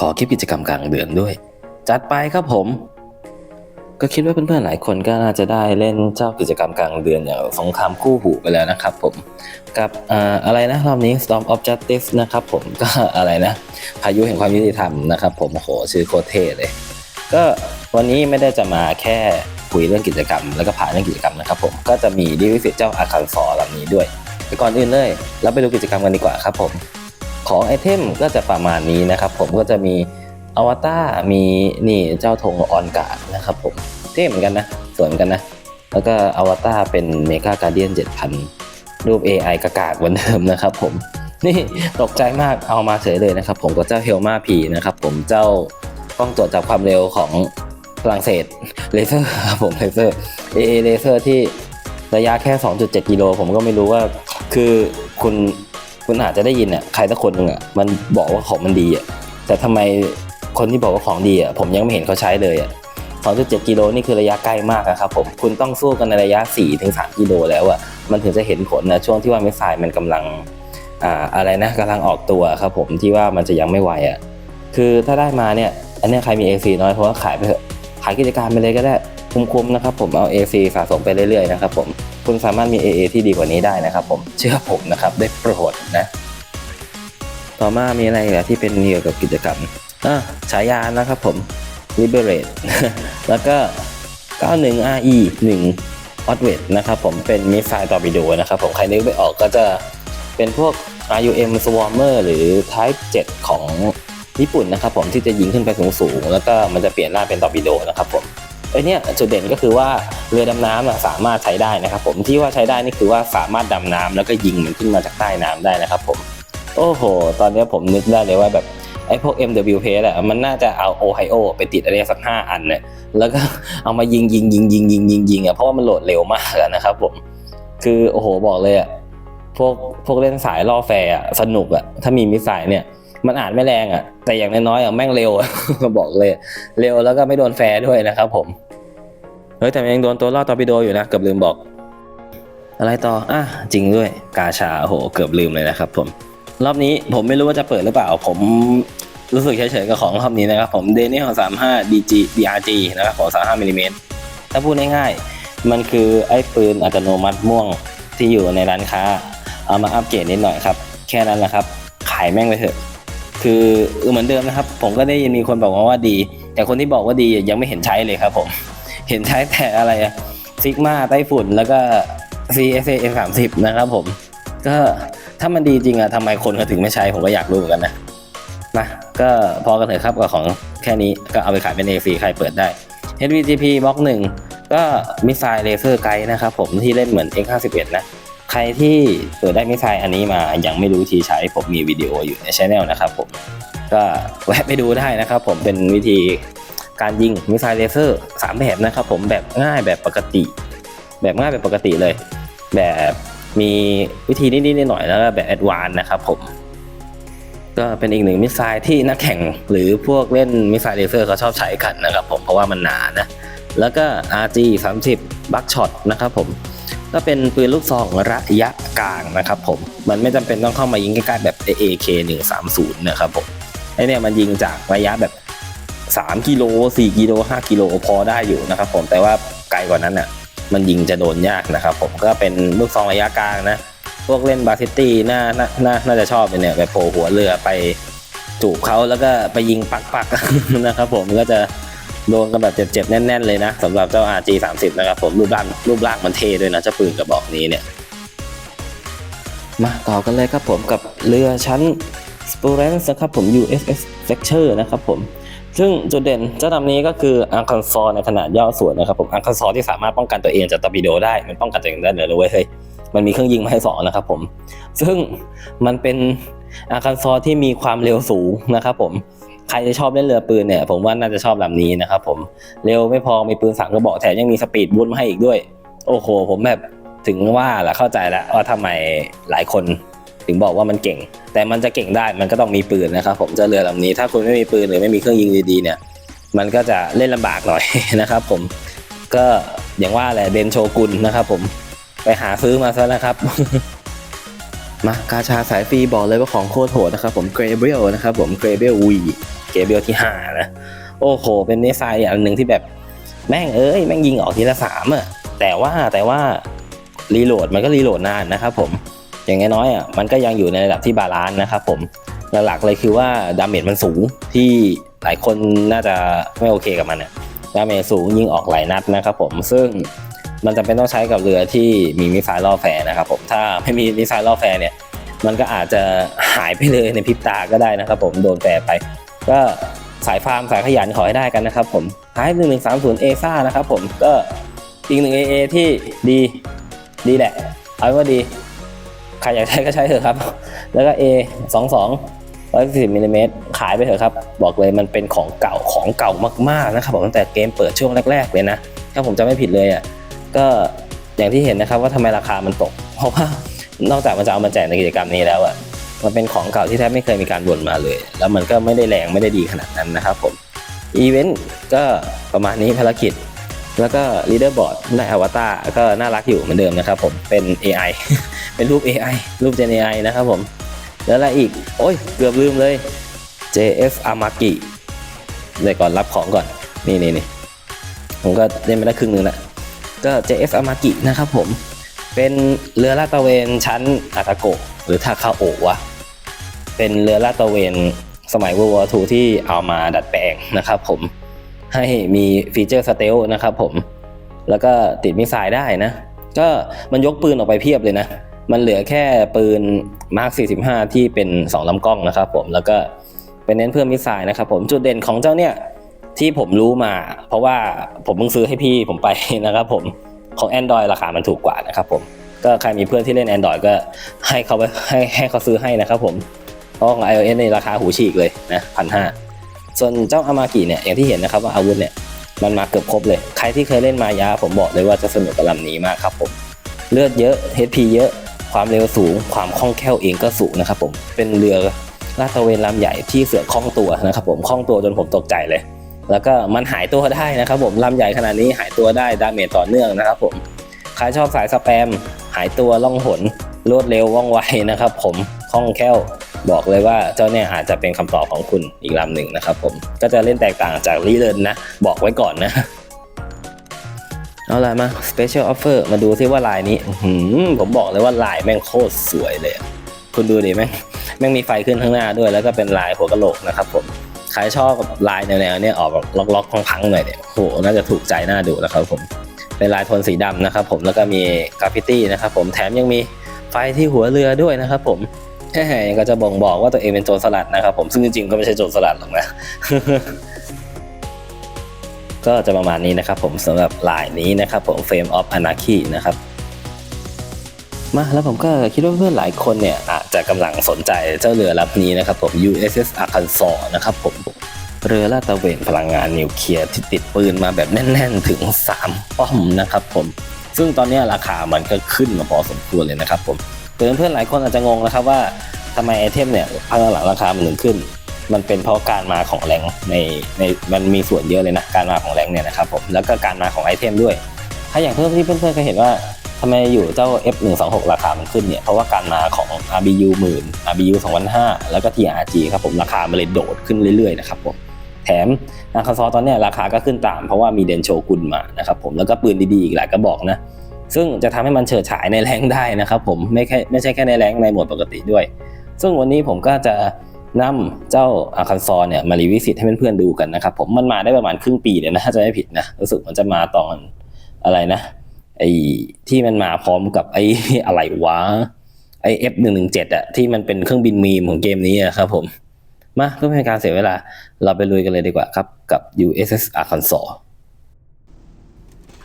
ขอคลิปกิจกรรมกลางเดือนด้วย จัดไปครับผม ก็คิดว่าเพื่อนๆหลายคนก็น่าจะได้เล่นเจ้ากิจกรรมกลางเดือนอย่างสงครามคู่หูไปแล้วนะครับผม กับอะไรนะรอบนี้ Storm of Justice นะครับผมก็อะไรนะ พายุแห่งความยุติธรรมนะครับผมโหชื่อโคเทเลย ก็วันนี้ไม่ได้จะมาแค่คุยเรื่องกิจกรรม แล้วก็ผ่านเรื่องกิจกรรมนะครับผมก็จะมีดิวิสิตเจ้าอาคารฟอร์ลำนี้ด้วยแต่ก่อนอื่นเลย เราไปดูกิจกรรมกันดีกว่าครับผม ของไอเทมก็จะประมาณนี้นะครับผมก็จะมีอวตารมีนี่เจ้าธงออนการ์ดนะครับผมเท่เหมือนกันนะ สวยเหมือนกันนะ แล้วก็อวตารเป็นเมกาการเดียน7,000 รูป AI กากากเหมือนเดิมนะครับผมนี่ตกใจมากเอามาเฉยเลยนะครับผมกับเจ้าเฮลมาพีนะครับผมเจ้ากล้องตรวจจับความเร็วของฝรั่งเศสเลเซอร์ครับผมเลเซอร์ AA เลเซอร์ที่ระยะแค่ 2.7 กิโลผมก็ไม่รู้ว่าคือคุณ คุณอาจจะได้ยินอะใครสักคนหนึ่งอะมันบอกว่าของมันดีอะแต่ทำไมคนที่บอกว่าของดีอะผมยังไม่เห็นเขาใช้เลยอะ2.7กิโลนี่คือระยะใกล้มากอะครับผมคุณต้องสู้กันในระยะ 4-3 กิโลแล้วอะมันถึงจะเห็นผลนะช่วงที่ว่าเมสไซล์มันกำลังอ่าอะไรนะกำลังออกตัวครับผมที่ว่ามันจะยังไม่ไหวอะคือถ้าได้มาเนี่ยอันนี้ใครมี AC น้อยเพราะว่าขายไปเถอะขายกิจการไปเลยก็ได้ คุ้มๆนะครับผมเอา AC สะสมไปเรื่อยๆนะครับผมคุณสามารถมี AA ที่ดีกว่านี้ได้นะครับผมเชื่อผมนะครับได้โปรดนะ ต่อมามีอะไรอีกอที่เป็นเกี่ยวกับกิจกรรมอะฉายานะครับผม Liberate แล้วก็ 91 RE 1 o t w e t นะครับผมเป็นมิสไซล์ตอร์ปิโดนะครับผมใครนึกไม่ออกก็จะเป็นพวก RUM Swarmer หรือ Type 7 ของญี่ปุ่นนะครับผมที่จะยิงขึ้นไปสูงๆ แล้วก็มันจะเปลี่ยนหน้าเป็นตอร์ปิโดนะครับผม ไอเนี้ยจุดเด่นก็คือว่าเรือดำน้ำสามารถใช้ได้นะครับ ผมที่ว่าใช้ได้นี่คือว่าสามารถดำน้ำแล้วก็ยิงมันขึ้นมาจากใต้น้ำได้นะครับผมโอ้โห ตอนนี้ผมนึกได้เลยว่าแบบไอ้พวก MWP แหละมันน่าจะเอาโอไฮโอไปติดอะไรสักห้าอันเนี่ยแล้วก็เอามายิงยิงยิงยิงยิงยิงยิงอะเพราะว่ามันโหลดเร็วมากนะครับผมคือโอ้โหบอกเลยอะพวกพวกเล่นสายล่อแฟร์อะสนุกอะถ้ามีมิสไซล์เนี่ย มันอ่านไม่แรงอะ แต่อย่างน้อยๆอะแม่งเร็วอะบอกเลย เร็วแล้วก็ไม่โดนแฟร์ด้วยนะครับผม เฮ้ยแต่ยังโดนตัวล่อตอร์ปิโดอยู่นะเกือบลืมบอก อะไรต่ออะจริงด้วยกาชาโหเกือบลืมเลยนะครับผมรอบนี้ผมไม่รู้ว่าจะเปิดหรือเปล่า ผมรู้สึกเฉยๆกับของรอบนี้นะครับผมเดนี่ของ35 DG DRG นะครับของ35มิลลิเมตรถ้าพูดง่ายๆมันคือไอ้ปืนอัตโนมัติม่วงที่อยู่ในร้านค้า เอามาอัปเกรดนิดหน่อยครับ แค่นั้นแหละครับ ขายแม่งไปเถอะ คือเหมือนเดิมนะครับ ผมก็ได้ยินมีคนบอกมาว่าดี แต่คนที่บอกว่าดียังไม่เห็นใช้เลยครับผม เห็นใช้แต่อะไรอะซิกมาไต้ฝุ่นแล้วก็ CSA M30 นะครับผม ก็ถ้ามันดีจริงอะทำไมคนเขาถึงไม่ใช้ผมก็อยากรู้เหมือนกันนะมาก็พอกันเถอะครับกับของแค่นี้ก็เอาไปขายเป็น AC ใครเปิดได้ HVGP บล็อกหนึ่งก็มิสไซล์เลเซอร์ไกด์นะครับผมที่เล่นเหมือน X51 นะ ใครที่เปิดได้มิสไซล์อันนี้มายังไม่รู้วิธีใช้ผมมีวิดีโออยู่ในช anel นะครับผมก็แวะไปดูได้นะครับผมเป็นวิธีการยิงมิสไซล์เลเซอร์สามแบบนะครับผมแบบง่ายแบบปกติ แบบง่ายแบบปกติเลย แบบมีวิธีนิดๆหน่อยๆแล้วก็แบบแอดวานนะครับผมก็เป็นอีกหนึ่งมิสไซล์ที่นักแข่งหรือพวกเล่นมิสไซล์เลเซอร์เขาชอบใช้กันนะครับผมเพราะว่ามันหนานะ แล้วก็ RG 30 บัคช็อตนะครับผม ก็เป็นปืนลูกซองระยะกลางนะครับผมมันไม่จำเป็นต้องเข้ามายิงใกล้ๆแบบ AK 130นะครับผมไอเนี่ยมันยิงจากระยะแบบ 3กิโล4กิโล5กิโลพอได้อยู่นะครับผมแต่ว่าไกลกว่านั้นน่ะมันยิงจะโดนยากนะครับผมก็เป็นลูกซองระยะกลางนะพวกเล่นบาซิตี้น่าน่าน่าจะชอบเนี่ยไปโผล่หัวเรือไปจูบเขาแล้วก็ไปยิงปักๆนะครับผมก็จะ โดนกันแบบเจ็บๆแน่น ๆ เลยนะสำหรับเจ้า RG 30นะครับผมรูปร่างรูปร่างมันเท่ด้วยนะเจ้าปืนกระบอกนี้เนี่ยมาต่อกันเลยครับผมกับเรือชั้น s p o r a n c e นะครับผม USS Fletcher นะครับผมซึ่งจุดเด่นเจ้าลำนี้ก็คืออังคันซอในขนาดย่อส่วนนะครับผมอังคันซอที่สามารถป้องกันตัวเองจากตอร์ปิโดได้มันป้องกันตัวเองได้เลยนะเว้ยเฮ้ยมันมีเครื่องยิงมาให้สองนะครับผม ซึ่งมันเป็นอังคันซอที่มีความเร็วสูงนะครับผม ใครจะชอบเล่นเรือปืนเนี่ยผมว่าน่าจะชอบลำนี้นะครับผมเร็วไม่พอมีปืนสามกระบอกแถมยังมีสปีดบูทมาให้อีกด้วย โอ้โห ผมแบบถึงว่าละเข้าใจแล้วว่าทำไมหลายคนถึงบอกว่ามันเก่ง แต่มันจะเก่งได้มันก็ต้องมีปืนนะครับผมเจะเรือลำนี้ ถ้าคุณไม่มีปืนหรือไม่มีเครื่องยิงดีๆเนี่ย มันก็จะเล่นลำบากหน่อยนะครับผมก็อย่างว่าแหละเดนโชกุนนะครับผมไปหาซื้อมาซะนะครับมากาชาสายฟรีบอกเลยว่าของโคตรโหดนะครับผมเกรเบลนะครับผมเกรเบลวี เกเบลที่ห้านะ โอ้โห เป็นเนสัยอย่างหนึ่งที่แบบแม่งเอ้ยแม่งยิงออกทีละสามอะแต่ว่าแต่ว่ารีโหลดมันก็รีโหลดนานนะครับผมอย่างน้อยอะมันก็ยังอยู่ในระดับที่บาลานซ์นะครับผมหลักๆเลยคือว่าดาเมจมันสูงที่หลายคนน่าจะไม่โอเคกับมันอะดาเมจสูงยิงออกหลายนัดนะครับผมซึ่งมันจำเป็นต้องใช้กับเรือที่มีมิสไซล์ล่อแฟนะครับผมถ้าไม่มีมิสไซล์ล่อแฟเนี่ยมันก็อาจจะหายไปเลยในพริบตาก็ได้นะครับผมโดนแฟไป ก็สายฟาร์มสายขยันขอให้ได้กันนะครับผมท้ายหนึ่งหนึ่งสามศูนย์เอซ่านะครับผมก็อีกหนึ่งเอเอที่ดีดีแหละ เอาว่าดีใครอยากใช้ก็ใช้เถอะครับ แล้วก็ A 2 2 140มิลลิเมตรขายไปเถอะครับ บอกเลยมันเป็นของเก่าของเก่ามากๆนะครับผมตั้งแต่เกมเปิดช่วงแรก ๆ เลยนะ ถ้าผมจำไม่ผิดเลยอะก็อย่างที่เห็นนะครับว่าทำไมราคามันตก เพราะว่านอกจากมันจะเอามาแจกในกิจกรรมนี้แล้วอะ มันเป็นของเก่าที่แทบไม่เคยมีการบ่นมาเลย แล้วมันก็ไม่ได้แรงไม่ได้ดีขนาดนั้นนะครับผมอีเวนต์ก็ประมาณนี้ภารกิจ แล้วก็ลีดเดอร์บอร์ดในอวตารก็น่ารักอยู่เหมือนเดิมนะครับผมเป็น AI เป็นรูป AI รูป Gen AI นะครับผม แล้วอะไรอีก โอ้ยเกือบลืมเลย JF Amaki เดี๋ยวก่อนรับของก่อน นี่นี่นี่ผมก็เล่นไปได้ครึ่งหนึงแล้วก็ JF Amaki นะครับผม เป็นเรือลาดตระเวนชั้นอาตาโกะหรือทาคาโอะวะ เป็นเรือลาดตระเวนสมัย World War II ที่เอามาดัดแปลงนะครับผมให้มีฟีเจอร์สเตลนะครับผมแล้วก็ติดมิสไซล์ได้นะ ก็มันยกปืนออกไปเพียบเลยนะ มันเหลือแค่ปืนมาร์ค45 ที่เป็น 2ลำกล้องนะครับผมแล้วก็เป็นเน้นเพิ่มมิสไซล์นะครับผมจุดเด่นของเจ้าเนี่ยที่ผมรู้มา เพราะว่าผมเพิ่งซื้อให้พี่ผมไปนะครับผมของ Android ราคามันถูกกว่านะครับผมก็ใครมีเพื่อนที่เล่น Android ก็ให้เขาไปให้ให้เขาซื้อให้นะครับผม เพราะของ iOS ในราคาหูฉีกเลยนะพันห้าส่วนเจ้าอามากิเนี่ยอย่างที่เห็นนะครับว่าอาวุธเนี่ยมันมาเกือบครบเลย ใครที่เคยเล่นมายาผมบอกเลยว่าจะสนุกกับลำนี้มากครับผม เลือดเยอะ HP เยอะ ความเร็วสูง ความคล่องแคล่วเองก็สูงนะครับผม เป็นเรือลาดตระเวนลำใหญ่ที่เสือคล่องตัวนะครับผมคล่องตัวจนผมตกใจเลย แล้วก็มันหายตัวได้นะครับผมลำใหญ่ขนาดนี้หายตัวได้ดาเมจต่อเนื่องนะครับผม ใครชอบสายสแปม หายตัวล่องหนรวดเร็วว่องไวนะครับผมคล่องแคล่ว บอกเลยว่าเจ้าเนี่ยอาจจะเป็นคำตอบของคุณอีกลำหนึ่งนะครับผมก็จะเล่นแตกต่างจากรีเลนนะ บอกไว้ก่อนนะ เอาละมา Special Offer มาดูซิว่าลายนี้ผมบอกเลยว่าลายแม่งโคตรสวยเลย คุณดูดิแม่งแม่งมีไฟขึ้นข้างหน้าด้วย แล้วก็เป็นลายหัวกะโหลกนะครับผมใครชอบลายแนวๆเนี่ยออกล็อกๆพังๆหน่อยเนี่ยโหน่าจะถูกใจน่าดูนะครับผมเป็นลายโทนสีดำนะครับผมแล้วก็มีกราฟฟิตี้นะครับผมแถมยังมีไฟที่หัวเรือด้วยนะครับผม แค่ยังก็จะบ่งบอกว่าตัวเองเป็นโจรสลัดนะครับผมซึ่งจริงๆก็ไม่ใช่โจรสลัดหรอกนะ ก็จะประมาณนี้นะครับผมสำหรับลายนี้นะครับผม Frame of Anarchy นะครับมาแล้วผมก็คิดว่าเพื่อนหลายคนเนี่ยอาจจะกำลังสนใจเจ้าเรือลำนี้นะครับผม USS Arkansas นะครับผมเรือลาดตระเวนพลังงานนิวเคลียร์ที่ติดปืนมาแบบแน่น ๆ ถึง 3 ป้อมนะครับผม ซึ่งตอนนี้ราคามันก็ขึ้นมาพอสมควรเลยนะครับผม เพื่อนเพื่อนๆหลายคนอาจจะงงนะครับว่าทำไมไอเทมเนี่ยภาคหลังราคามันถึงขึ้น มันเป็นเพราะการมาของแรงในในมันมีส่วนเยอะเลยนะการมาของแรงเนี่ยนะครับผมแล้วก็การมาของไอเทมด้วย ถ้าอย่างเพื่อนที่เพื่อนๆก็เห็นว่าทำไมอยู่เจ้า F126 ราคามันขึ้นเนี่ยเพราะว่าการมาของ RBU 10,000 RBU 2,500แล้วก็ TRG ครับผมราคามันเลยโดดขึ้นเรื่อยๆนะครับผมแถมนาคาซอตอนเนี้ยราคาก็ขึ้นตามเพราะว่ามีเดนโชกุนมานะครับผมแล้วก็ปืนดีๆอีกหลายกระบอกนะ ซึ่งจะทำให้มันเฉิดฉายในแรงได้นะครับผมไม่แค่ไม่ใช่แค่ในแรงในโหมดปกติด้วย ซึ่งวันนี้ผมก็จะนำเจ้าอาคันซอนเนี่ยมารีวิสิตให้เพื่อนๆดูกันนะครับผมมันมาได้ประมาณครึ่งปีเลยนะถ้าจะไม่ผิดนะรู้สึกมันจะมาตอนอะไรนะไอ้ที่มันมาพร้อมกับไอ้อะไรวะไอ้ F หนึ่งหนึ่งเจ็ดอะที่มันเป็นเครื่องบินมีมของเกมนี้อะครับผมมาเพื่อไม่ให้การเสียเวลา เราไปลุยกันเลยดีกว่าครับกับ USS Arkansas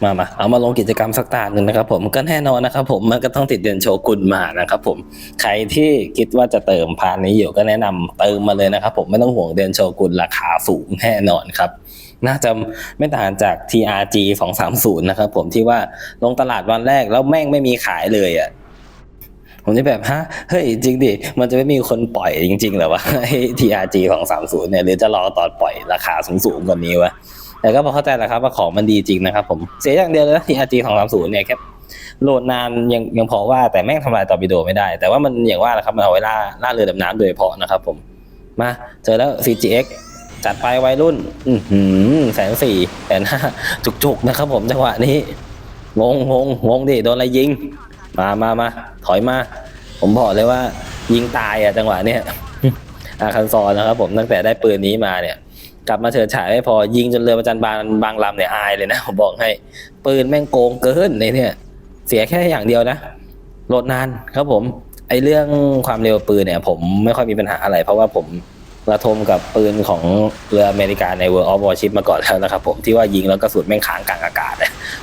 มามาเอามาลงกิจกรรมสักตาหนึ่งนะครับผมก็แน่นอนนะครับผมมันก็ต้องติดเดือนโชกุนมานะครับผมใครที่คิดว่าจะเติมพานนี้อยู่ก็แนะนำเติมมาเลยนะครับผมไม่ต้องห่วงเดือนโชกุนราคาสูงแน่นอนครับน่าจะไม่ต่างจาก TRG 230นะครับผมที่ว่าลงตลาดวันแรกแล้วแม่งไม่มีขายเลยอะผมจะแบบฮะเฮ้ยจริงดิมันจะไม่มีคนปล่อยจริงๆหรอวะไอ้ TRG 230เนี่ยหรือจะรอตอนปล่อยราคาสูงๆกว่านี้วะ แต่ก็พอเข้าใจแหละครับว่าของมันดีจริงนะครับผมเสียอย่างเดียวเลยนะ TRG 230เนี่ยแค่โหลดนานยังยังพอว่าแต่แม่งทำลายต่อร์ปิโดไม่ได้ แต่ว่ามันอย่างว่าแหละครับมันเอาไว้ล่าล่าเรือดำน้ำโดยเฉพาะนะครับผมมาเจอแล้ว CGX จัดไปวัยรุ่น อืแสนสี่แสนห้าจุกๆนะครับผมจังหวะนี้งงงงงงดิโดนอะไรยิง มามามาถอยมา ผมบอกเลยว่า ยิงตายอะจังหวะเนี้ยอาคันซอนะครับผมตั้งแต่ได้ปืนนี้มาเนี่ย กลับมาเฉิดฉายไม่พอยิงจนเรือประจันบานบางลำเนี่ยอายเลยนะผมบอกให้ ปืนแม่งโกงเกินในเนี่ย เสียแค่อย่างเดียวนะโหลดนานครับผมไอเรื่องความเร็วปืนเนี่ย ผมไม่ค่อยมีปัญหาอะไร เพราะว่าผมระทมกับปืนของเรืออเมริกาใน World of Warship มาก่อนแล้วนะครับผมที่ว่ายิงแล้วกระสุนแม่งค้างกลางอากาศ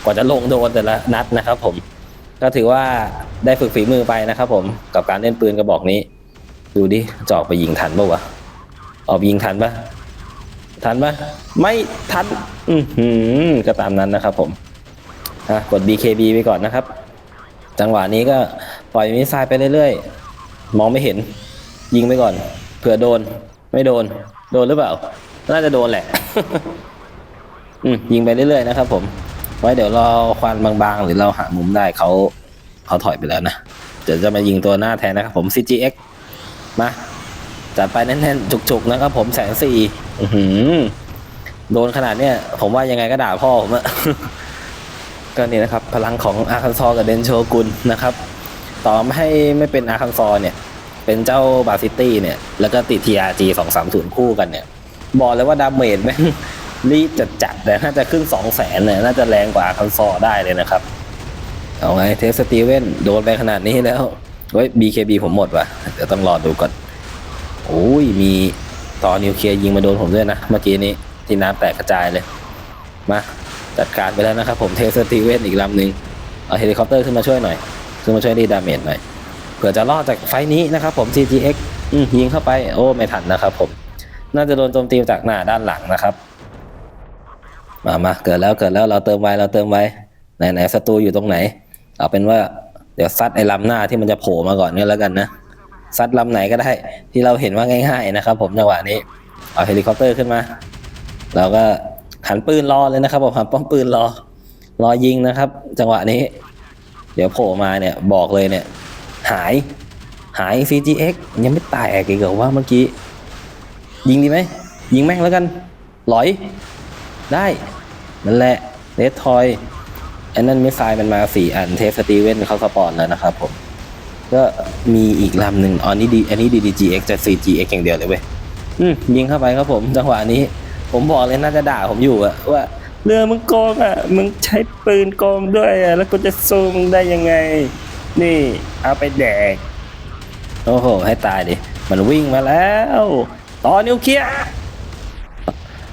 กว่าจะลงโดนแต่ละนัดนะครับผมก็ถือว่าได้ฝึกฝีมือไปนะครับผมกับการเล่นปืนกระบอกนี้ ดูดิจอกไปยิงทันปะวะออกยิงทันปะ ทันปะไม่ทัน อือหือก็ตามนั้นนะครับผมอะกด BKB ไปก่อนนะครับ จังหวะนี้ก็ปล่อยมิสไซล์ไปเรื่อยๆ มองไม่เห็น ยิงไปก่อน เผื่อโดน ไม่โดน โดนหรือเปล่า น่าจะโดนแหละ อืมยิงไปเรื่อยๆนะครับผม ไว้เดี๋ยวรอควันบางๆ หรือเราหามุมได้เขาเขาถอยไปแล้วนะ เดี๋ยวจะมายิงตัวหน้าแทนนะครับผม CGX มาจัดไปแน่นๆ จุกๆนะครับผมแสนสี่ อือหือ โดนขนาดเนี้ยผมว่ายังไงก็ด่าพ่อผมอะ ก็นี่นะครับ พลังของอาคันซอกับเดนโชกุนนะครับ ต่อให้ไม่เป็นอาคันซอเนี่ย เป็นเจ้าบาซิตี้เนี่ย แล้วก็ติด TRG สองสามศูนย์คู่กันเนี่ย บอกเลยว่าดาเมจแม่งรีจัดจัดแต่น่าจะขึ้นสองแสนเนี่ยน่าจะแรงกว่าอาคันซอได้เลยนะครับ เอาไงเทสสตีเว่นโดนไปขนาดนี้แล้วเฮ้ย BKB ผมหมดว่ะเดี๋ยวต้องรอดูก่อน โอ้ยมี ต่อนิวเคลียร์ยิงมาโดนผมด้วยนะ เมื่อกี้นี้ที่น้ำแตกกระจายเลย มาจัดการไปแล้วนะครับผมเทสตีเวนอีกลำหนึ่งเอาเฮลิคอปเตอร์ขึ้นมาช่วยหน่อย ขึ้นมาช่วยดีดาเมจหน่อย เผื่อจะรอดจากไฟนี้นะครับผม CGX อืยิงเข้าไป โอ้ไม่ทันนะครับผม น่าจะโดนโจมตีจากหน้าด้านหลังนะครับ มามาเกิดแล้วเกิดแล้วเราเติมไว้เราเติมไว้ไหนไหนศัตรูอยู่ตรงไหน เอาเป็นว่าเดี๋ยวซัดไอ้ลำหน้าที่มันจะโผล่มาก่อนก็แล้วกันนะ ซัดลำไหนก็ได้ ที่เราเห็นว่าง่ายๆนะครับ ผมจังหวะนี้เอาเฮลิคอปเตอร์ขึ้นมาเราก็หันปืนรอเลยนะครับผมหันป้อมปืนรอ รอยิงนะครับ จังหวะนี้ เดี๋ยวโผล่มาเนี่ยบอกเลยเนี่ย หายหาย CGX ยังไม่ตายอีกเหรอว่าเมื่อกี้ยิงดีไหมยิงแม่งแล้วกันหลอย ได้นั่นแหละเดททอยอันนั้นมิสไซล์มันมาสี่อันเทสสตีเวนเขาสปอนแล้วนะครับผม ก็มีอีกลำหนึ่งอันนี้ดีอันนี้ DDGX จะ CGX อย่างเดียวเลยเว้ยอืมยิงเข้าไปครับผมจังหวะนี้ ผมบอกเลยน่าจะด่าผมอยู่อะว่าเรือมึงโกงอะมึงใช้ปืนโกงด้วยอะแล้วกูจะสู้มึงได้ยังไง นี่ เอาไปแดกโอ้โห ให้ตายดิ มันวิ่งมาแล้วต่อนิวเคลียร์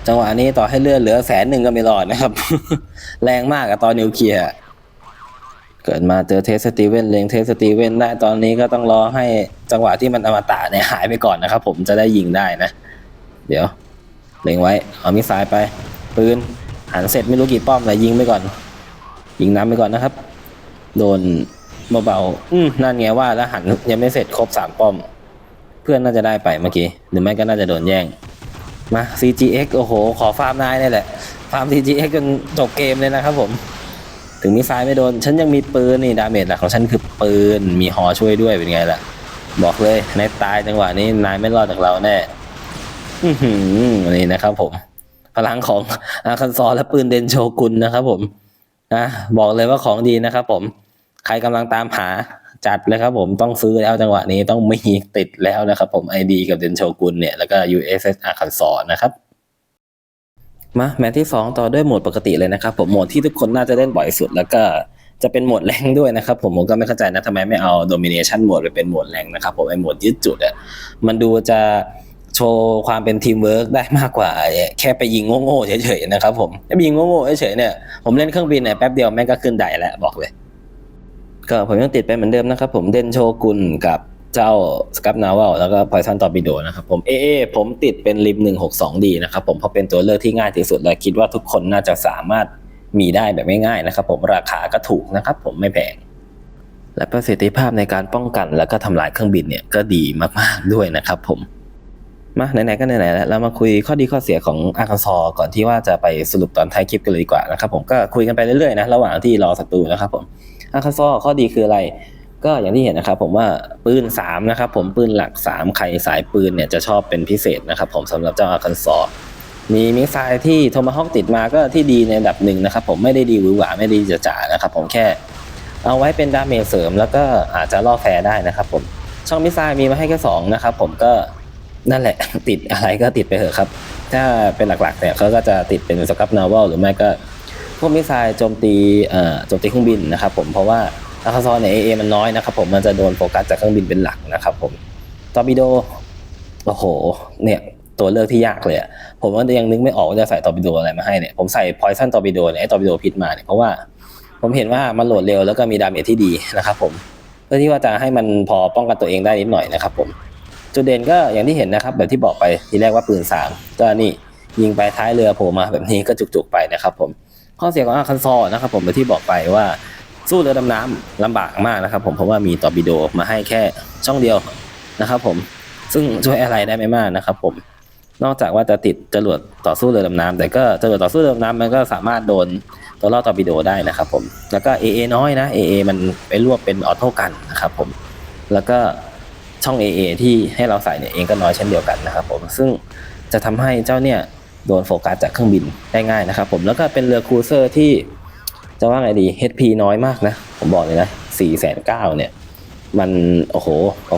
จังหวะนี้ต่อให้เลือดเหลือแสนหนึ่งก็ไม่รอดนะครับ แรงมากอะตอนนิวเคลียร์ เกิดมาเจอเทสสตีเวนเลงเทสสตีเวนได้ตอนนี้ก็ต้องรอให้จังหวะที่มันอมตะเนี่ยหายไปก่อนนะครับผมจะได้ยิงได้นะ เดี๋ยวเล็งไว้เอามิสไซล์ไป ปืนหันเสร็จไม่รู้กี่ป้อมเลยยิงไปก่อน ยิงน้ำไปก่อนนะครับ โดนเบาๆอืมนั่นไงว่าแล้วหันยังไม่เสร็จครบสามป้อม เพื่อนน่าจะได้ไปเมื่อกี้หรือไม่ก็น่าจะโดนแย่งมา CGX โอ้โห ขอฟาร์มนายนี่แหละ ฟาร์ม CGX จนจบเกมเลยนะครับผม ถึงมิไซล์ไม่โดน ฉันยังมีปืนนี่ดาเมจหลักของฉันคือปืน มีฮอช่วยด้วยเป็นไงล่ะ บอกเลยนายตายจังหวะนี้นายไม่รอดจากเราแน่ อือหือนี่นะครับผม พลังของอาคันซอและปืนเดนโชกุนนะครับผมนะบอกเลยว่าของดีนะครับผม ใครกำลังตามหาจัดเลยครับผมต้องซื้อแล้วจังหวะนี้ต้องมีติดแล้วนะครับผม ID กับเดนโชกุนเนี่ยแล้วก็ USS อาคันซอนะครับ มาแมตช์ที่ 2 ต่อด้วยโหมดปกติเลยนะครับผมโหมดที่ทุกคนน่าจะเล่นบ่อยสุด แล้วก็จะเป็นโหมดแรงด้วยนะครับผมผมก็ไม่เข้าใจนะทำไมไม่เอา domination โหมดไปเป็นโหมดแรงนะครับผมไอโหมดยึดจุดอะมันดูจะโชว์ความเป็นทีมเวิร์กได้มากกว่า แค่ไปยิงโง่ๆเฉยๆนะครับผมถ้ายิงโง่ๆเฉยๆเนี่ยผมเล่นเครื่องบินเนี่ยแป๊บเดียวแม่งก็ขึ้นได้แล้วบอกเลย ก็ผมยังติดไปเหมือนเดิมนะครับผมเดนโชกุนกับ เจ้าสกับนาวลแล้วก็พอยซันตอร์ปิโดนะครับผมเอเอผมติดเป็นริม 162D นะครับผมเพราะเป็นตัวเลือกที่ง่ายที่สุด และคิดว่าทุกคนน่าจะสามารถมีได้แบบง่ายๆนะครับผมราคาก็ถูกนะครับผมไม่แพงและประสิทธิภาพในการป้องกันแล้วก็ทำลายเครื่องบินเนี่ยก็ดีมากๆด้วยนะครับผมมาไหนๆก็ไหนๆแล้วเรามาคุยข้อดีข้อเสียของอาคันซอก่อนที่ว่าจะไปสรุปตอนท้ายคลิปกันเลยดีกว่านะครับผมก็คุยกันไปเรื่อยๆนะระหว่างที่รอศัตรูนะครับผมอาคาซอข้อดีคืออะไร ก็อย่างที่เห็นนะครับผมว่าปืน3นะครับผมปืนหลัก 3 ใครสายปืนเนี่ยจะชอบเป็นพิเศษนะครับผมสำหรับเจ้าอาคันซอมีมิกไซล์ที่โทมาฮอกติดมาก็ที่ดีในอันดับหนึ่งนะครับผมไม่ได้ดีหวือหวาไม่ได้จะจ๋านะครับผมแค่ เอาไว้เป็นดาเมจเสริมแล้วก็อาจจะล่อแฟร์ได้นะครับผมช่องมิสไซล์มีมาให้แค่สองนะครับผมก็นั่นแหละติดอะไรก็ติดไปเถอะครับ ถ้าเป็นหลักๆเนี่ยเขาก็จะติดเป็นสกับนาวลหรือไม่ก็พวกมิสไซล์โจมตีอ่อโจมตีเครื่องบินนะครับผมเพราะว่า อาคาซอนเนี่ยเอมันน้อยนะครับผมมันจะโดนโฟกัสจากเครื่องบินเป็นหลักนะครับผมตอร์ปิโดโอ้โห เนี่ยตัวเลือกที่ยากเลยอะผมว่ายังนึกไม่ออกว่าจะใส่ตอร์ปิโดอะไรมาให้เนี่ยผมใส่พอยซันตอร์ปิโดเนี่ยไอ้ตอร์ปิโดพิษมาเนี่ยเพราะว่าผมเห็นว่ามันโหลดเร็วแล้วก็มีดาเมจที่ดีนะครับผมเพื่อที่ว่าจะให้มันพอป้องกันตัวเองได้นิดหน่อยนะครับผมจุดเด่นก็อย่างที่เห็นนะครับ แบบที่บอกไปทีแรกว่าปืนสามก็นี่ยิงไปท้ายเรือโผล่มาแบบนี้ก็จุกๆไปนะครับผมข้อเสียของอาคันซอนะครับผมแบบที่บอกไปว่า สู้เรือดำน้ำลำบากมากนะครับ ผมเพราะว่ามีตอร์ปิโดมาให้แค่ช่องเดียวนะครับผมซึ่งช่วยอะไรได้ไม่มากนะครับ ผมนอกจากว่าจะติดจรวดต่อสู้เรือดำน้ำแต่ก็จรวดต่อสู้เรือดำน้ำมันก็สามารถโดนตัวล่อตอร์ปิโดได้นะครับ ผม แล้วก็ AA น้อยนะ AA มันไปรวบเป็นออโต้กันนะครับ ผม แล้วก็ช่อง AA ที่ให้เราใส่เนี่ยเองก็น้อยเช่นเดียวกันนะครับ ผม ซึ่งจะทำให้เจ้าเนี่ยโดนโฟกัสจากเครื่องบินได้ง่ายนะครับ ผม แล้วก็เป็นเรือครูเซอร์ที่ จะว่าไงดี HP น้อยมากนะ ผมบอกเลยนะ4 9 0 0 0เนี่ย มัน โอ้โห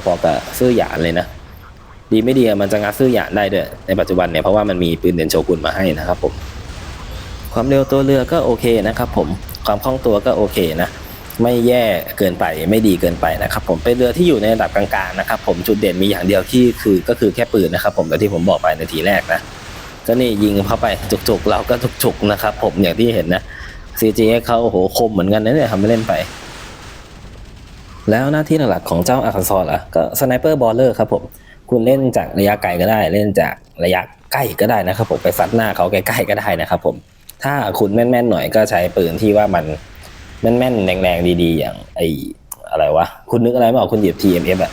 พอๆกับซื้อหยานเลยนะ ดีไม่ดีมันจะงัดซื้อหยานได้ด้วย ในปัจจุบันเนี่ย เพราะว่ามันมีปืนเดนโชกุนมาให้นะครับผม ความเร็วตัวเรือก็โอเคนะครับผม ความคล่องตัวก็โอเคนะ ไม่แย่เกินไป ไม่ดีเกินไปนะครับผม เป็นเรือที่อยู่ในระดับกลางๆนะครับผม จุดเด่นมีอย่างเดียวที่คือก็คือแค่ปืนนะครับผมแบบที่ผมบอกไปในทีแรกนะ ก็นี่ยิงเข้าไปจุกๆ เราก็จุกๆนะครับผม อย่างที่เห็นนะ CGX เขาโอ้โหคมเหมือนกันนะเนี่ยทำไม่เล่นไป แล้วหน้าที่หลักๆของเจ้าอาคันซอล่ะก็สไนเปอร์บอลเลอร์ครับผม คุณเล่นจากระยะไกลก็ได้ เล่นจากระยะใกล้ก็ได้นะครับผมไปซัดหน้าเขาใกล้ๆก็ได้นะครับผม ถ้าคุณแม่นๆหน่อยก็ใช้ปืนที่ว่ามันแม่นๆแรงๆดีๆ อย่างไออะไรวะ คุณนึกอะไรไม่ออกคุณหยิบ TMF อะ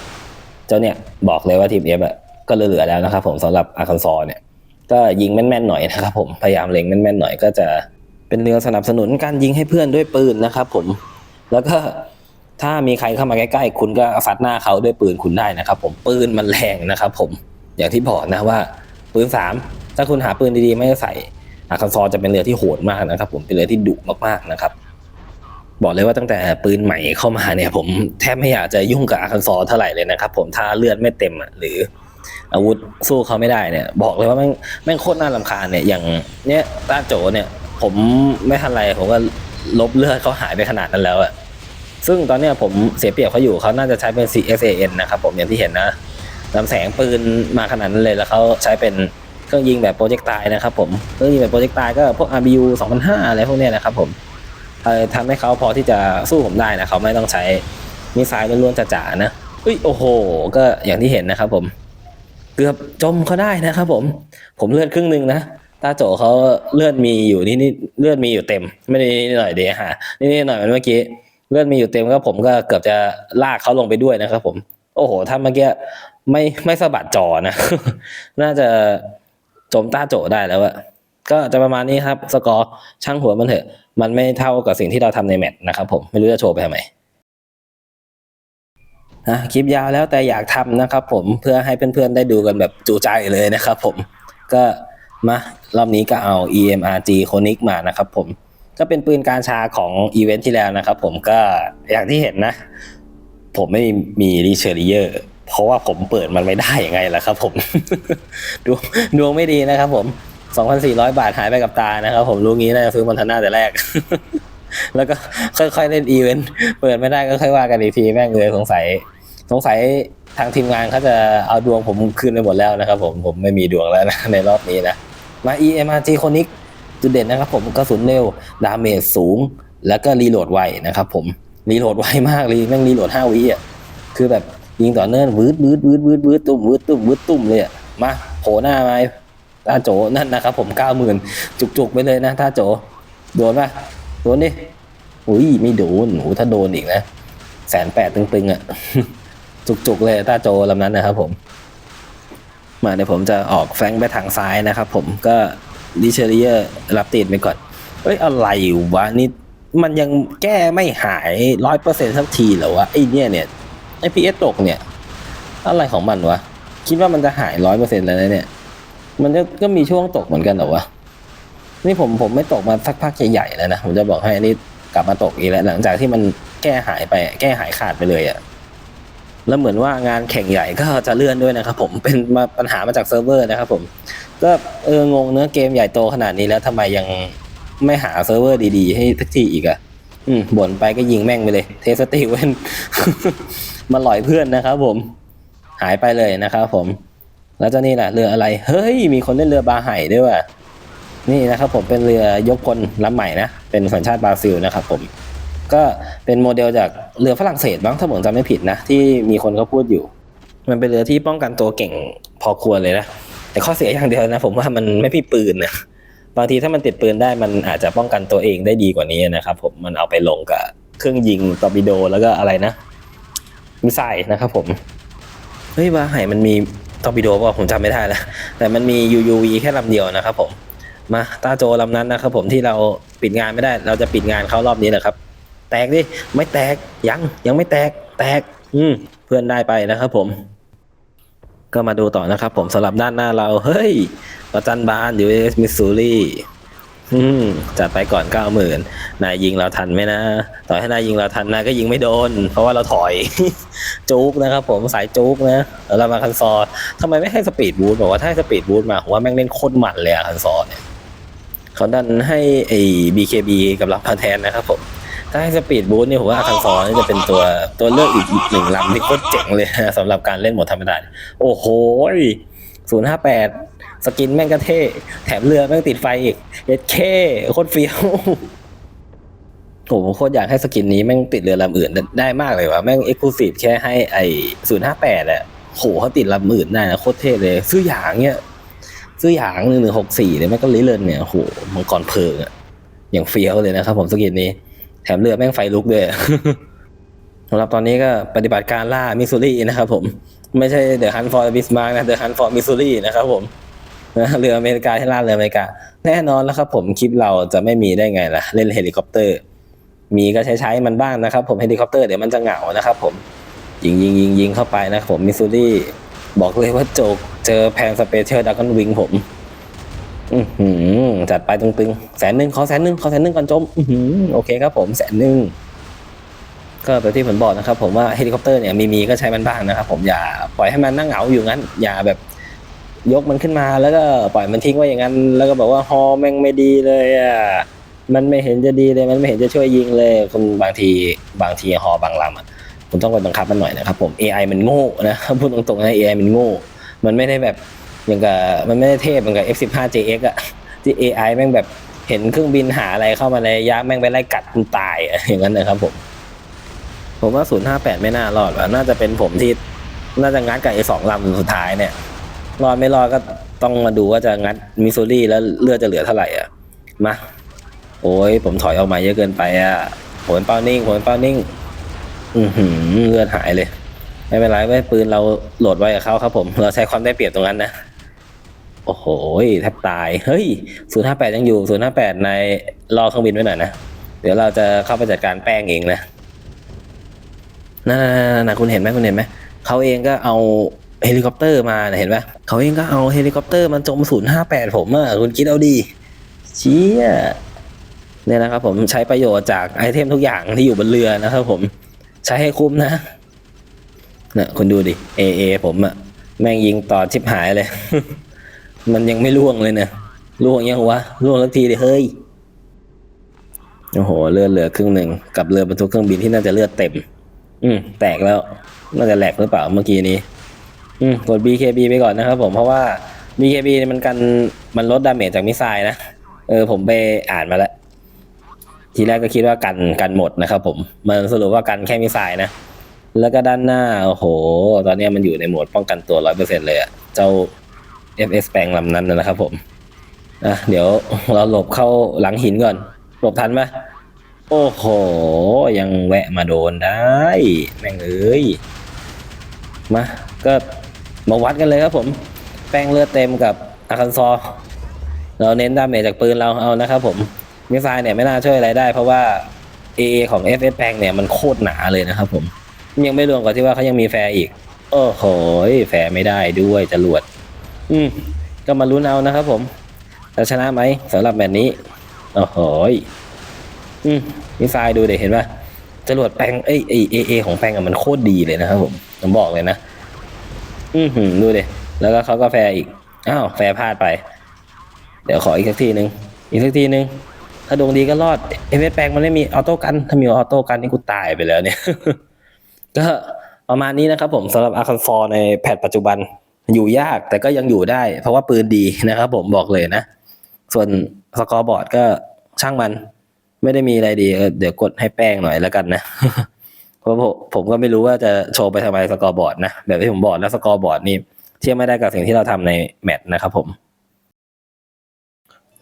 เจ้าเนี่ยบอกเลยว่า TMF อะก็เหลือๆแล้วนะครับผมสำหรับอาคันซอเนี่ยก็ยิงแม่นๆหน่อยนะครับผมพยายามเล็งแม่นๆหน่อยก็จะ เป็นเรือสนับสนุนการยิงให้เพื่อนด้วยปืนนะครับ ผม แล้วก็ถ้ามีใครเข้ามาใกล้ๆ คุณก็ฟัดหน้าเขาด้วยปืนคุณได้นะครับ ผมปืนมันแรงนะครับ ผมอย่างที่บอกนะว่าปืนสามถ้าคุณหาปืนดีๆ ไม่ใส่อาคันซอจะเป็นเรือที่โหดมากนะครับ ผมเป็นเรือที่ดุมากๆนะครับ บอกเลยว่าตั้งแต่ปืนใหม่เข้ามาเนี่ย ผมแทบไม่อยากจะยุ่งกับอาคันซอเท่าไหร่เลยนะครับ ผมถ้าเลือดไม่เต็มอะหรือ อาวุธสู้เขาไม่ได้เนี่ย บอกเลยว่าแม่งแม่งโคตรน่ารำคาญเนี่ยอย่างเนี้ยต้าโจเนี่ย ผมไม่ทันไรผมก็ลบเลือดเขาหายไปขนาดนั้นแล้วอะซึ่งตอนเนี้ยผมเสียเปรียบเขาอยู่เขาน่าจะใช้เป็น CSAN นะครับผมอย่างที่เห็นนะลำแสงปืนมาขนาดนั้นเลยแล้วเขาใช้เป็นเครื่องยิงแบบโปรเจกต์ตายนะครับผมเครื่องยิงแบบโปรเจกต์ตายก็พวก RBU 2005อะไรพวกเนี้ยนะครับผมทำให้เขาพอที่จะสู้ผมได้นะเขาไม่ต้องใช้มิสไซล์ล้วนๆจ๋าๆนะเอ้ยโอ้โห ก็อย่างที่เห็นนะครับผม เกือบจมเขาได้นะครับผม ผมเลือดครึ่งหนึ่งนะ ตาโจเขาเลือดมีอยู่นี่นี่เลือดมีอยู่เต็ม ไม่ได้นิดหน่อยเดียวฮะนี่นี่หน่อยเมื่อกี้เลือดมีอยู่เต็มก็ผมก็เกือบจะลากเขาลงไปด้วยนะครับ ผม โอ้โหถ้าเมื่อกี้ไม่ไม่สะบัดจอนะ น่าจะจมต้าโจได้แล้วอะก็จะประมาณนี้ครับ สกอร์ช่างหัวมันเถอะ มันไม่เท่ากับสิ่งที่เราทำในแมตช์นะครับผมไม่รู้จะโชว์ไปทำไมนะคลิปยาวแล้วแต่อยากทำนะครับ ผมเพื่อให้เพื่อนๆได้ดูกันแบบจูใจเลยนะครับ ผมก็ มารอบนี้ก็เอา EMRG c o n i c มานะครับผม ก็เป็นปืนการชาของอีเวนท์ที่แล้วนะครับผมก็อย่างที่เห็นนะ ผมไม่มีรีเชอริเยอร์เพราะว่าผมเปิดมันไม่ได้ยังไงล่ะครับผม ดวงดวงไม่ดีนะครับผม 2,400 บาทหายไปกับตานะครับผมรู้งี้น่าจะซื้อมอนทาน่าแต่แรก แล้วก็ค่อยๆเล่นอีเวนต์เปิดไม่ได้ก็ค่อยว่ากันอีกทีแม่งเลยสงสัย สงสัยทางทีมงานเขาจะเอาดวงผมคืนไปหมดแล้วนะครับผมผมไม่มีดวงแล้วนะในรอบนี้นะ มา EMRG คนนี้จุดเด่นนะครับผมกระสุนเร็วดาเมจสูง แล้วก็รีโหลดไวนะครับผมรีโหลดไวมากรีแม่งรีโหลด5วิอะคือแบบยิงต่อเนื่องวืดวืดวืดวืดวืดตุ่มวืดตุ่มวืดตุ่มเลยอะมาโผล่หน้ามาตาโจนั่นนะครับผมเก้าหมื่นจุกๆไปเลยนะตาโจโดนปะโดนดิอุ้ยไม่โดนหนูถ้าโดนอีกนะแสนแปดตึงๆอะจุกๆเลยตาโจลำนั้นนะครับผม มาเดี๋ยวผมจะออกแฟงไปทางซ้ายนะครับ ผมก็ดิเชอริเยอร์รับตีดไปก่อน เอ้ยอะไรวะนี่มันยังแก้ไม่หายร้อยเปอร์เซ็นต์สักทีเหรอวะไอ้เนี่ยเนี่ยไอพีเอสตกเนี่ย อะไรของมันวะ คิดว่ามันจะหายร้อยเปอร์เซ็นต์แล้วนะเนี่ย มันก็ก็มีช่วงตกเหมือนกันเหรอวะนี่ผมผมไม่ตกมาสักพักใหญ่ๆแล้วนะผมจะบอกให้นนี้กลับมาตกอีกแล้วหลังจากที่มันแก้หายไป แก้หายขาดไปเลยอะ แล้วเหมือนว่างานแข่งใหญ่ก็จะเลื่อนด้วยนะครับผมเป็นมาปัญหามาจากเซิร์ฟเวอร์นะครับผมก็เอองงเนื้อเกมใหญ่โตขนาดนี้แล้วทำไมยังไม่หาเซิร์ฟเวอร์ดีๆ ให้ทักทีอีกอะอืมบ่นไปก็ยิงแม่งไปเลย เทสติเว้นมาหลอยเพื่อนนะครับผม หายไปเลยนะครับผม แล้วเจ้านี่แหละเรืออะไร เฮ้ย มีคนเล่นเรือบาไห่ด้วยว่ะนี่นะครับผมเป็นเรือยกพลลำใหม่นะ เป็นสัญชาติบราซิลนะครับผม ก็เป็นโมเดลจากเรือฝรั่งเศสบ้างถ้าผมจำไม่ผิดนะ ที่มีคนเขาพูดอยู่ มันเป็นเรือที่ป้องกันตัวเก่งพอควรเลยนะแต่ข้อเสียอย่างเดียวนะ ผมว่ามันไม่มีปืนนะบางทีถ้ามันติดปืนได้มันอาจจะป้องกันตัวเองได้ดีกว่านี้นะครับ ผมมันเอาไปลงกับเครื่องยิงตอร์ปิโดแล้วก็อะไรนะมิไซล์นะครับ ผมเฮ้ยบาไห่มันมีตอร์ปิโดป่ะผมจำไม่ได้แล้วแต่มันมี UUV แค่ลำเดียวนะครับ ผมมาตาโจลำนั้นนะครับ ผมที่เราปิดงานไม่ได้ เราจะปิดงานเขารอบนี้นะครับ แตกดิไม่แตกยังยังไม่แตกแตก อืมเพื่อนได้ไปนะครับผม ก็มาดูต่อนะครับผมสำหรับด้านหน้าเรา เฮ้ยประจันบาน US Missouri อืมจัดไปก่อนเก้าหมื่นนายยิงเราทันไหมนะ ต่อให้นายยิงเราทันนายก็ยิงไม่โดน เพราะว่าเราถอย จุกนะครับผมสายจุกนะแล้วเรามาคันซอร์ทำไมไม่ให้สปีดบูทบอกว่าถ้าให้สปีดบูทมาผมว่าแม่งเล่นโคตรหมันเลยอะคันซอร์เนี่ยเขาดันให้ไอ้ BKB กับเรามาแทนนะครับผม ถ้าให้สปีดบูทเนี่ยผมว่าอาคันซอร์นี่จะเป็นตัวตัวเลือกอีกหนึ่งลำที่โคตรเจ๋งเลยนะสำหรับการเล่นโหมดธรรมดา โอ้โหศูนย์ห้าแปดสกินแม่งก็เท่แถมเรือแม่งติดไฟอีกเอ็ดเคโคตรเฟี้ยวโอ้โหโคตรอยากให้สกินนี้แม่งติดเรือลำอื่นได้มากเลยว่ะแม่งเอ็กซ์คลูซีฟแค่ให้ไอศูนย์ห้าแปดอะโหเขาติดลำอื่นได้นะโคตรเท่เลย ซื้อหยางเนี่ยซื้อหยางหนึ่งหนึ่งหกสี่เลยแม่งก็ลิเลนเนี่ยโหมังกรเพลิงอะอย่างเฟี้ยวเลยนะครับผมสกินนี้แถมเรือแม่งไฟลุกด้วยสำหรับตอนนี้ก็ปฏิบัติการล่ามิสซูรีนะครับผม ไม่ใช่เดอะฮันฟอร์บิสมาร์กนะเดอะฮันฟอร์มิสซูรีนะครับผมเรืออเมริกาที่ล่าเรืออเมริกา แน่นอนแล้วครับผมคลิปเราจะไม่มีได้ไงล่ะ เล่นเฮลิคอปเตอร์ มีก็ใช้ใช้มันบ้างนะครับ ผมเฮลิคอปเตอร์เดี๋ยวมันจะเหงานะครับผมยิงยิงยิงยิงเข้าไปนะครับผมมิสซูรีบอกเลยว่าโจกเจอแพนสเปเชียลดักกอนวิงผม อือจัดไปตึงๆแสนหนึ่งขอแสนหนึ่งขอแสนหนึ่งก่อนจมอือโอเคครับผมแสนหนึ่งก็แบบที่ผมบอกนะครับ ผมว่าเฮลิคอปเตอร์เนี่ยมีมีก็ใช้มันบ้างนะครับ ผมอย่าปล่อยให้มันนั่งเหงาอยู่งั้น อย่าแบบยกมันขึ้นมาแล้วก็ปล่อยมันทิ้งไว้อย่างนั้น แล้วก็บอกว่าฮอแม่งไม่ดีเลยอะมันไม่เห็นจะดีเลยมันไม่เห็นจะช่วยยิงเลยคนบางทีบางทีฮอบางลำอะผมต้องไปบังคับมันหน่อยนะครับผม AI มันโง่นะพูดตรงๆนะ AI มันโง่ มันไม่ได้แบบ อย่างกับมันไม่ได้เทพเหมือนกับ F15JX อะที่ AI แม่งแบบเห็นเครื่องบินหาอะไรเข้ามาในระยะแม่งไปไล่กัดคุณตายอะอย่างนั้นนะครับผม ผมว่า 058 ไม่น่ารอดว่ะน่าจะเป็นผมที่น่าจะงัดกับไอ้สองลำสุดท้ายเนี่ย รอดไม่รอดก็ต้องมาดูว่าจะงัดมิสซูรี่แล้วเลือดจะเหลือเท่าไหร่อะ มา โอ้ยผมถอยออกมาเยอะเกินไปอะผมเป้านิ่งผมเป้านิ่ง อือหือเลือดหายเลย ไม่เป็นไรเว้ปืนเราโหลดไว้กับเขาครับผม เราใช้ความได้เปรียบตรงนั้นนะ โอ้โหแทบตาย เฮ้ย058ยังอยู่058ในรอเครื่องบินไว้หน่อยนะ เดี๋ยวเราจะเข้าไปจัดการแป้งเองนะนั่นๆๆๆคุณเห็นไหมคุณเห็นไหมเขาเองก็เอาเฮลิคอปเตอร์มาเห็นไหมเขาเองก็เอาเฮลิคอปเตอร์มันจม058ผมอะคุณคิดเอาดีเชี่ยเนี่ยนะครับผมใช้ประโยชน์จากไอเทมทุกอย่างที่อยู่บนเรือนะครับผมใช้ให้คุ้มนะนี่ยคุณดูดิเอเอผมอะแม่งยิงต่อชิบหายเลย มันยังไม่ล่วงเลยเนี่ยล่วงยังวะล่วงสักทีดิเฮ้ยโอ้โหเลือดเหลือครึ่งหนึ่งกับเรือบรรทุกเครื่องบินที่น่าจะเลือดเต็ม อืมแตกแล้วน่าจะแหลกหรือเปล่าเมื่อกี้นี้ อืมกด BKB ไปก่อนนะครับผมเพราะว่า BKB เนี่ยมันกันมันลดดาเมจจากมิสไซล์นะเออผมไปอ่านมาแล้ว ทีแรกก็คิดว่ากันกันหมดนะครับผมมันสรุปว่ากันแค่มิสไซล์นะแล้วก็ด้านหน้าโอ้โห ตอนนี้มันอยู่ในโหมดป้องกันตัวร้อยเปอร์เซ็นเลยอะเจ้า FS แปลงลำนั้นนะครับผมอะเดี๋ยวเราหลบเข้าหลังหินก่อน หลบทันไหมโอ้โห ยังแวะมาโดนได้ แม่งเอ้ยมาก็มาวัดกันเลยครับผม แป้งเลือดเต็มกับอาคันซอ เราเน้นดาเมจจากปืนเราเอานะครับผมมิสไซล์เนี่ยไม่น่าช่วยอะไรได้ เพราะว่า AA ของ FS แปลงเนี่ยมันโคตรหนาเลยนะครับผม ยังไม่รวมกับที่ว่าเขายังมีแฟร์อีก โอ้โห แฟร์ไม่ได้ด้วยจรวด อืมก็มาลุ้นเอานะครับผมจะชนะไหมสำหรับแมตช์นี้โอ้โหอืมมิสไซล์ดูเด็เห็นปะจรวดแปงเอ้ยเอเอเอของแปงอะมันโคตรดีเลยนะครับผมผมบอกเลยนะ อือหือดูเด็แล้วก็เขาก็แฟร์อีกอ้าวแฟร์พลาดไป เดี๋ยวขออีกสักทีหนึ่งอีกสักทีหนึ่งถ้าดวงดีก็รอดเอเวแปลงมันไม่มีออโต้กัน ถ้ามีออโต้กันนี่กูตายไปแล้วเนี่ย ก็ประมาณนี้นะครับผมสำหรับอาคันฟอร์ในแพทปัจจุบัน อยู่ยากแต่ก็ยังอยู่ได้ เพราะว่าปืนดีนะครับผมบอกเลยนะ ส่วนสกอร์บอร์ดก็ช่างมัน ไม่ได้มีอะไรดี เดี๋ยวกดให้แป้งหน่อยแล้วกันนะเพราะผมผมก็ไม่รู้ว่าจะโชว์ไปทำไมสกอร์บอร์ดนะแบบที่ผมบอกแล้วสกอร์บอร์ดนี่เทียบไม่ได้กับสิ่งที่เราทำในแมตช์นะครับผม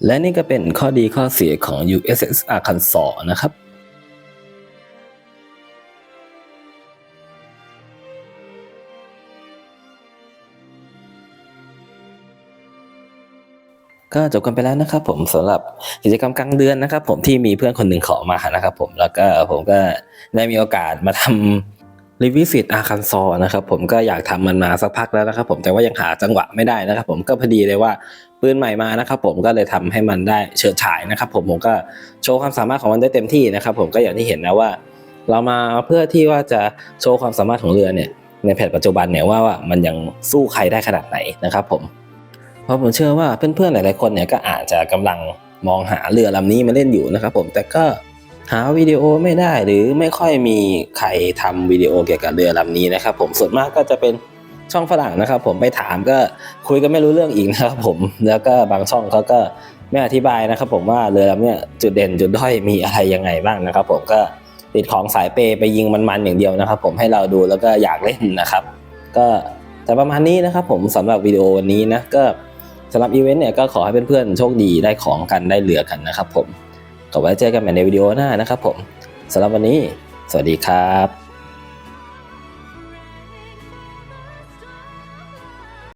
และนี่ก็เป็นข้อดีข้อเสียของ USS Arkansas นะครับ ก็จบกันไปแล้วนะครับ ผมสำหรับกิจกรรมกลางเดือนนะครับ ผมที่มีเพื่อนคนหนึ่งขอมานะครับ ผมแล้วก็ผมก็ได้มีโอกาสมาทำรีวิสิตอาคันซอนะครับผมก็อยากทำมันมาสักพักแล้วนะครับผมแต่ว่ายังหาจังหวะไม่ได้นะครับ ผมก็พอดีเลยว่าปืนใหม่มานะครับ ผมก็เลยทำให้มันได้เฉิดฉายนะครับ ผมผมก็โชว์ความสามารถของมันได้เต็มที่นะครับ ผมก็อย่างที่เห็นนะว่า เรามาเพื่อที่ว่าจะโชว์ความสามารถของเรือเนี่ยในแผนปัจจุบันเนี่ยว่าว่ามันยังสู้ใครได้ขนาดไหนนะครับ ผม เพราะผมเชื่อว่าเพื่อนๆหลายๆคนเนี่ยก็อาจจะกำลังมองหาเรือลำนี้มาเล่นอยู่นะครับผมแต่ก็หาวิดีโอไม่ได้หรือไม่ค่อยมีใครทำวิดีโอเกี่ยวกับเรือลำนี้นะครับผมส่วนมากก็จะเป็นช่องฝรั่งนะครับ ผมไปถามก็คุยกันไม่รู้เรื่องอีกนะครับผมแล้วก็บางช่องเขาก็ไม่อธิบายนะครับ ผมว่าเรือลำเนี้ยจุดเด่นจุดด้อยมีอะไรยังไงบ้างนะครับ ผมก็ติดของสายเปย์ไปยิงมันๆอย่างเดียวนะครับ ผมให้เราดูแล้วก็อยากเล่นนะครับ ก็แต่ประมาณนี้นะครับ ผมสำหรับวิดีโอวันนี้นะก็ สำหรับอีเวนต์เนี่ยก็ขอให้เพื่อนๆโชคดีได้ของกันได้เหลือกันนะครับผมก็ไว้เจอกันใหม่ในวิดีโอหน้านะครับผมสำหรับวันนี้ สวัสดีครับ